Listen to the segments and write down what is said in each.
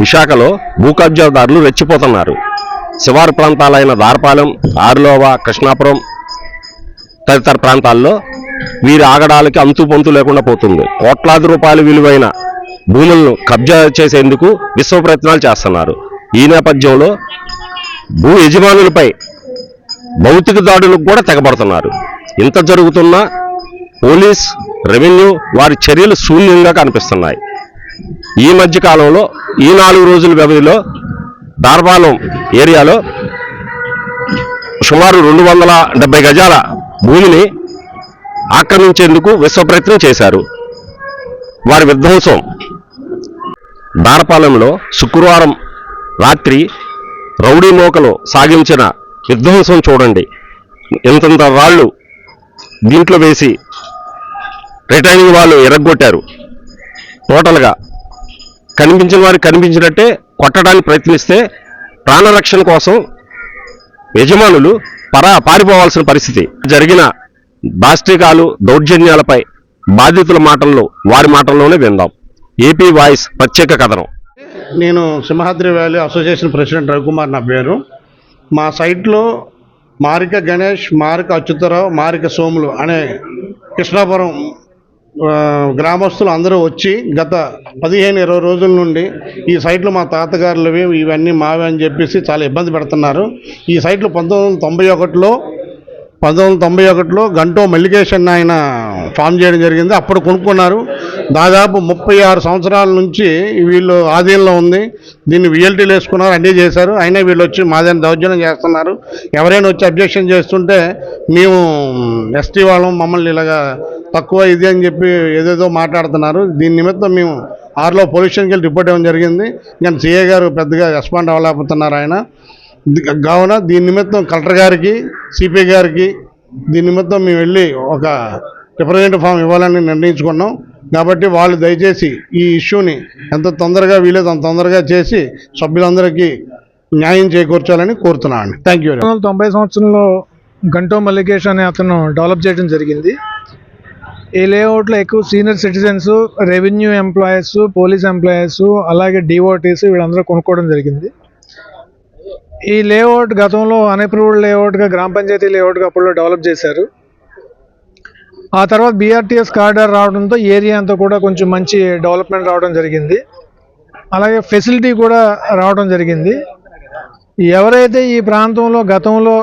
విశాఖలో భూ కబ్జాదారులు రెచ్చిపోతున్నారు. శివారు ప్రాంతాలైన దార్పాలెం ఆరులోవ కృష్ణాపురం తదితర ప్రాంతాల్లో వీరి ఆగడాలకి అంతుపంతు లేకుండా పోతుంది. కోట్లాది రూపాయల విలువైన భూములను కబ్జా చేసేందుకు విశ్వ ప్రయత్నాలు చేస్తున్నారు. ఈ నేపథ్యంలో భూ యజమానులపై భౌతిక దాడులకు కూడా తెగబడుతున్నారు. ఇంత జరుగుతున్నా పోలీస్ రెవెన్యూ వారి చర్యలు శూన్యంగా కనిపిస్తున్నాయి. ఈ మధ్య కాలంలో ఈ నాలుగు రోజుల వ్యవధిలో దార్బాలం ఏరియాలో సుమారు రెండు వందల డెబ్బై గజాల భూమిని ఆక్రమించేందుకు విశ్వ ప్రయత్నం చేశారు. వారి విధ్వంసం దారపాలెంలో శుక్రవారం రాత్రి రౌడీ మోకలు సాగించిన విధ్వంసం చూడండి. ఇంతంత రాళ్ళు దీంట్లో వేసి రిటైనింగ్ వాళ్ళు ఎరగొట్టారు. టోటల్గా కనిపించిన వారికి కనిపించినట్టే కొట్టడానికి ప్రయత్నిస్తే ప్రాణరక్షణ కోసం యజమానులు పరా పారిపోవాల్సిన పరిస్థితి. జరిగిన దాష్టికాలు దౌర్జన్యాలపై బాధితుల మాటల్లో వారి మాటల్లోనే విందాం. ఏపీ వాయిస్ ప్రత్యేక కథనం. నేను Simhadri valley association president Ravikumar నా పేరు. మా సైట్లో మారిక గణేష్ మారిక అచ్యుతరావు మారిక సోములు అనే కృష్ణాపురం గ్రామస్తులు అందరూ వచ్చి గత పదిహేను ఇరవై రోజుల నుండి ఈ సైట్లు మా తాతగారులవి ఇవన్నీ మావే అని చెప్పేసి చాలా ఇబ్బంది పెడుతున్నారు. ఈ సైట్లు పంతొమ్మిది వందల తొంభై ఒకటిలో పంతొమ్మిది వందల తొంభై ఒకటిలో గంటో మల్లికేషన్ ఆయన ఫామ్ చేయడం జరిగింది. అప్పుడు కొనుక్కున్నారు. దాదాపు ముప్పై ఆరు సంవత్సరాల నుంచి వీళ్ళు ఆధీనంలో ఉంది. దీన్ని విఎల్టీలు వేసుకున్నారు అన్నీ చేశారు. అయినా వీళ్ళు వచ్చి మాదని దౌర్జన్యం చేస్తున్నారు. ఎవరైనా వచ్చి అబ్జెక్షన్ చేస్తుంటే మేము ఎస్టీ వాళ్ళం మమ్మల్ని ఇలాగా తక్కువ ఇది అని చెప్పి ఏదేదో మాట్లాడుతున్నారు. దీని నిమిత్తం మేము ఆరులో పొల్యూషన్కి వెళ్ళి రిపోర్ట్ ఇవ్వడం జరిగింది. కానీ సిఏ గారు పెద్దగా రెస్పాండ్ అవ్వలేకపోతున్నారు ఆయన. కావున దీని నిమిత్తం కలెక్టర్ గారికి సిపిఐ గారికి దీని నిమిత్తం మేము వెళ్ళి ఒక రిప్రజెంటేటివ్ ఫామ్ ఇవ్వాలని నిర్ణయించుకున్నాం. కాబట్టి వాళ్ళు దయచేసి ఈ ఇష్యూని ఎంత తొందరగా వీలైతే అంత తొందరగా చేసి సభ్యులందరికీ న్యాయం చేకూర్చాలని కోరుతున్నాను. థ్యాంక్ యూ వందల తొంభై సంవత్సరంలో గంటో మల్లికేష్ అనే అతను డెవలప్ చేయడం జరిగింది. ఈ లేఅవుట్లో ఎక్కువ senior citizens revenue employees police employees అలాగే డివోటీస్ వీళ్ళందరూ కొనుక్కోవడం జరిగింది. ఈ లేఅవుట్ గతంలో అన్అప్రూవ్డ్ లేఅవుట్గా గ్రామ పంచాయతీ లేఅవుట్గా అప్పుడు డెవలప్ చేశారు. ఆ తర్వాత బీఆర్టీఎస్ కార్డర్ రావడంతో ఏరియా అంతా కూడా కొంచెం మంచి డెవలప్మెంట్ రావడం జరిగింది. అలాగే ఫెసిలిటీ కూడా రావడం జరిగింది. ఎవరైతే ఈ ప్రాంతంలో గతంలో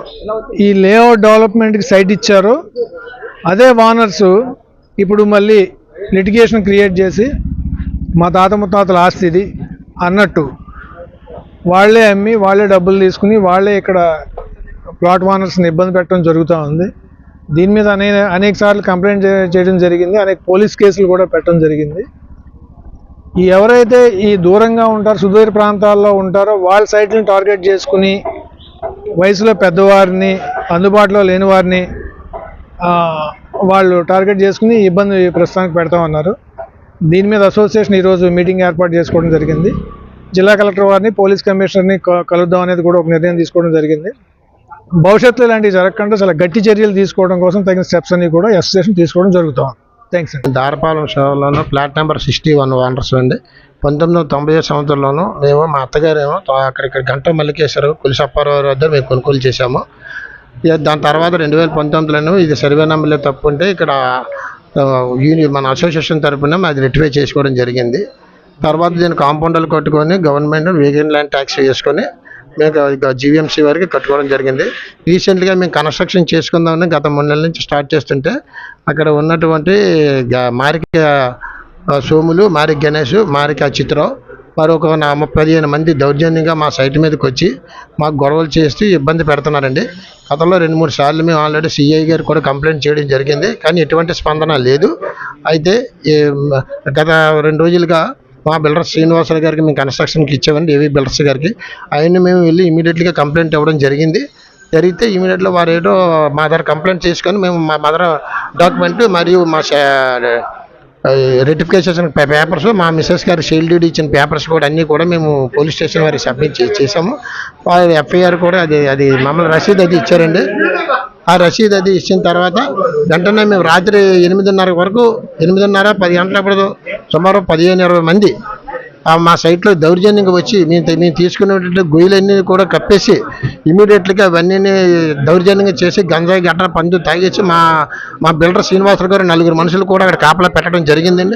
ఈ లేఅవుట్ డెవలప్మెంట్కి సైట్ ఇచ్చారో అదే వానర్స్ ఇప్పుడు మళ్ళీ లిటిగేషన్ క్రియేట్ చేసి మా తాత ముత్తాతల ఆస్తి ఇది అన్నట్టు వాళ్ళే అమ్మి వాళ్ళే డబ్బులు తీసుకుని వాళ్ళే ఇక్కడ ప్లాట్ ఓనర్స్ని ఇబ్బంది పెట్టడం జరుగుతూ ఉంది. దీని మీద అనే అనేక సార్లు కంప్లైంట్ చేయడం జరిగింది. అనేక పోలీస్ కేసులు కూడా పెట్టడం జరిగింది. ఈ ఎవరైతే ఈ దూరంగా ఉంటారో సుదూర ప్రాంతాల్లో ఉంటారో వాళ్ళ సైట్లను టార్గెట్ చేసుకుని వయసులో పెద్దవారిని అందుబాటులో లేని వారిని వాళ్ళు టార్గెట్ చేసుకుని ఇబ్బంది ప్రస్తుతానికి పెడతా ఉన్నారు. దీని మీద అసోసియేషన్ ఈరోజు మీటింగ్ ఏర్పాటు చేసుకోవడం జరిగింది. జిల్లా కలెక్టర్ వారిని పోలీస్ కమిషనర్ని కలుద్దాం అనేది కూడా ఒక నిర్ణయం తీసుకోవడం జరిగింది. భవిష్యత్తులో ఇలాంటివి జరగకుండా చాలా గట్టి చర్యలు తీసుకోవడం కోసం తగిన స్టెప్స్ అన్ని కూడా అసోసియేషన్ తీసుకోవడం జరుగుతాం. థ్యాంక్స్ అండి. దారపాలెం సేవలోను ప్లాట్ నెంబర్ సిక్స్టీ వన్ వాండర్స్ అండి. పంతొమ్మిది వందల తొంభై ఏడు సంవత్సరంలోనూ మేము మా అత్తగారేమో అక్కడ ఇక్కడ గంట మల్లికేశ్వర కులిసప్పారావు వద్ద మేము కొనుగోలు చేశాము. ఇక దాని తర్వాత రెండు వేల పంతొమ్మిదిలోనూ ఇది సర్వే నెంబర్లో తప్పు ఉంటే ఇక్కడ యూని మన అసోసియేషన్ తరపున అది రెక్టిఫై చేసుకోవడం జరిగింది. తర్వాత దీన్ని కాంపౌండర్లు కట్టుకొని గవర్నమెంట్ వేగన్ ల్యాండ్ ట్యాక్స్ వేసుకొని మేము జీవీఎంసీ వారికి కట్టుకోవడం జరిగింది. రీసెంట్గా మేము కన్స్ట్రక్షన్ చేసుకుందామని గత మూడు నెలల నుంచి స్టార్ట్ చేస్తుంటే అక్కడ ఉన్నటువంటి మారిక సోములు మారిక గణేష్ మారిక చిత్రం వారు ఒక నా ము- పదిహేను మంది దౌర్జన్యంగా మా సైట్ మీదకి వచ్చి మాకు గొడవలు చేస్తూ ఇబ్బంది పెడుతున్నారండి. గతంలో రెండు మూడు సార్లు మేము ఆల్రెడీ సిఐ గారు కూడా కంప్లైంట్ చేయడం జరిగింది. కానీ ఎటువంటి స్పందన లేదు. అయితే ఈ గత రెండు రోజులుగా మా బిల్డర్ శ్రీనివాసరావు గారికి మేము కన్స్ట్రక్షన్కి ఇచ్చామండి ఏవి బిల్డర్స్ గారికి. ఆయన మేము వెళ్ళి ఇమీడియట్గా కంప్లైంట్ ఇవ్వడం జరిగింది. జరిగితే ఇమీడియట్లో వారు ఏదో మా దగ్గర కంప్లైంట్ చేసుకొని మేము మా మదర్ డాక్యుమెంట్ మరియు మా రెటిఫికేషన్ పేపర్స్ మా మిస్సెస్ గారు షీల్డ్ ఇచ్చిన పేపర్స్ కూడా అన్నీ కూడా మేము పోలీస్ స్టేషన్ వారికి సబ్మిట్ చే- చేసాము వారి ఎఫ్ఐఆర్ కూడా అది అది మమ్మల్ని రసీదు అది ఇచ్చారండి. ఆ రసీదు అది ఇచ్చిన తర్వాత వెంటనే మేము రాత్రి ఎనిమిదిన్నర వరకు ఎనిమిదిన్నర పది గంటలప్పుడు సుమారు పదిహేను ఇరవై మంది మా సైట్లో దౌర్జన్యంగా వచ్చి మేము మేము తీసుకున్నటువంటి గొయ్యలన్నీ కూడా కప్పేసి ఇమీడియట్గా అవన్నీ దౌర్జన్యంగా చేసి గంజాయి గట్ర పందు తాగేసి మా మా బిల్డర్ శ్రీనివాసరావు గారు నలుగురు మనుషులు కూడా అక్కడ కాపలా పెట్టడం జరిగిందండి.